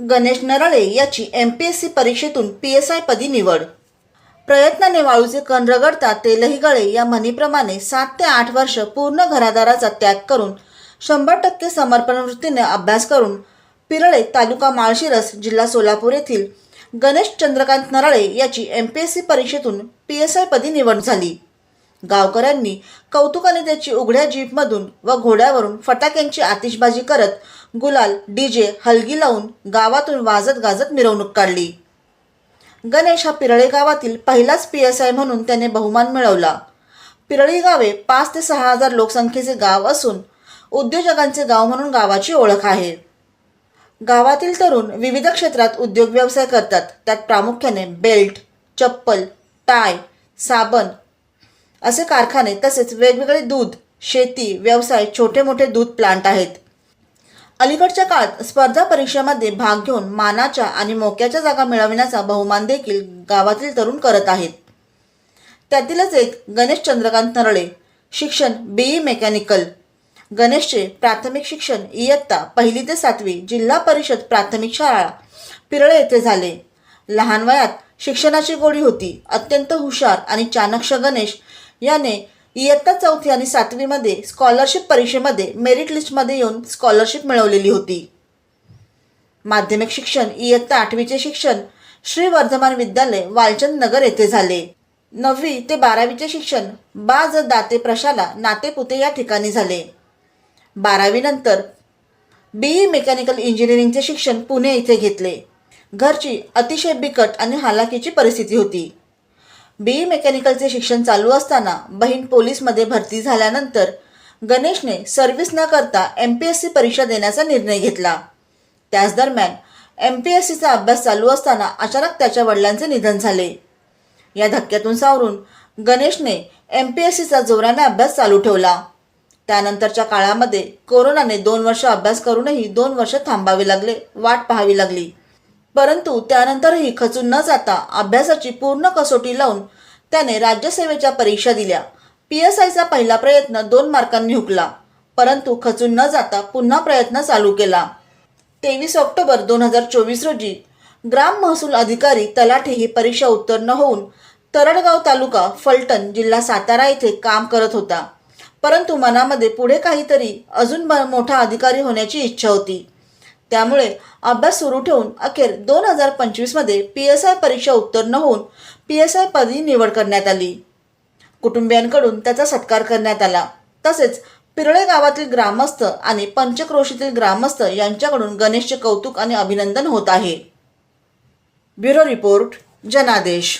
गणेश नराळे याची M P S C परीक्षेतून P S I पदी निवड. प्रयत्नाने वाळूचे कण रगडता ते लहीगळे या म्हणीप्रमाणे सात ते आठ वर्ष पूर्ण घरादाराचा त्याग करून शंभर टक्के समर्पण वृत्तीने अभ्यास करून पिरळे तालुका माळशिरस जिल्हा सोलापूर येथील गणेश चंद्रकांत नराळे याची एम पी एस सी परीक्षेतून पी एस आय पदी निवड झाली. गावकऱ्यांनी कौतुकाने त्याची उघड्या जीपमधून व घोड्यावरून फटाक्यांची आतिषबाजी करत गुलाल डीजे हलगी लावून गावातून वाजत गाजत मिरवणूक काढली. गणेश हा पिरळे गावातील पहिलाच पी एस आय म्हणून त्याने बहुमान मिळवला. पिरळी गावे पाच ते सहा हजार लोकसंख्येचे गाव असून उद्योजकांचे गाव म्हणून गावाची ओळख आहे. गावातील तरुण विविध क्षेत्रात उद्योग व्यवसाय करतात. त्यात प्रामुख्याने बेल्ट चप्पल टाय साबण असे कारखाने तसेच वेगवेगळे दूध शेती व्यवसाय छोटे मोठे दूध प्लांट आहेत. अलीकडच्या काळात स्पर्धा परीक्षेमध्ये भाग घेऊन मानाच्या आणि मोक्याच्या जागा मिळविण्याचा बहुमान देखील गावातील तरुण करत आहेत. त्यातीलच एक गणेश चंद्रकांत नरळे शिक्षण बीई मेकॅनिकल. गणेशचे प्राथमिक शिक्षण इयत्ता पहिली ते सातवी जिल्हा परिषद प्राथमिक शाळा पिरळे येथे झाले. लहान वयात शिक्षणाची गोडी होती. अत्यंत हुशार आणि चाणक्य गणेश याने इयत्ता चौथी आणि सातवीमध्ये स्कॉलरशिप परीक्षेमध्ये मेरिट लिस्टमध्ये येऊन स्कॉलरशिप मिळवलेली होती. माध्यमिक शिक्षण इयत्ता आठवीचे शिक्षण श्री वर्धमान विद्यालय वालचंद नगर येथे झाले. नववी ते बारावीचे शिक्षण बाज दाते प्रशाला नातेपुते या ठिकाणी झाले. बारावीनंतर बीई मेकॅनिकल इंजिनिअरिंगचे शिक्षण पुणे येथे घेतले. घरची अतिशय बिकट आणि हालाकीची परिस्थिती होती. बी ई मेकॅनिकलचे शिक्षण चालू असताना बहीण पोलीसमध्ये भरती झाल्यानंतर गणेशने सर्व्हिस न करता एम पी एस सी परीक्षा देण्याचा निर्णय घेतला. त्याच दरम्यान एम पी एस सीचा अभ्यास चालू असताना अचानक त्याच्या वडिलांचे निधन झाले. या धक्क्यातून सावरून गणेशने एम पी एस सीचा जोराने अभ्यास चालू ठेवला. त्यानंतरच्या काळामध्ये कोरोनाने दोन वर्ष अभ्यास करूनही दोन वर्ष थांबावे लागले वाट पाहावी लागली. परंतु त्यानंतरही खचून न जाता अभ्यासाची पूर्ण कसोटी लावून त्याने राज्यसेवेच्या परीक्षा दिल्या. पी एस आयचा पहिला प्रयत्न दोन मार्कांनी हुकला परंतु खचून न जाता पुन्हा प्रयत्न चालू केला. तेवीस ऑक्टोबर दोन हजार चोवीस रोजी ग्राम महसूल अधिकारी तलाठे ही परीक्षा उत्तीर्ण होऊन तरडगाव तालुका फलटण जिल्हा सातारा येथे काम करत होता. परंतु मनामध्ये पुढे काहीतरी अजून ब- मोठा अधिकारी होण्याची इच्छा होती. त्यामुळे अभ्यास सुरू ठेवून अखेर दोन हजार पंचवीसमध्ये पी एस आय परीक्षा उत्तीर्ण होऊन पी एस आय पदी निवड करण्यात आली. कुटुंबियांकडून त्याचा सत्कार करण्यात आला. तसेच पिरळे गावातील ग्रामस्थ आणि पंचक्रोशीतील ग्रामस्थ यांच्याकडून गणेशचे कौतुक आणि अभिनंदन होत आहे. ब्युरो रिपोर्ट जनादेश.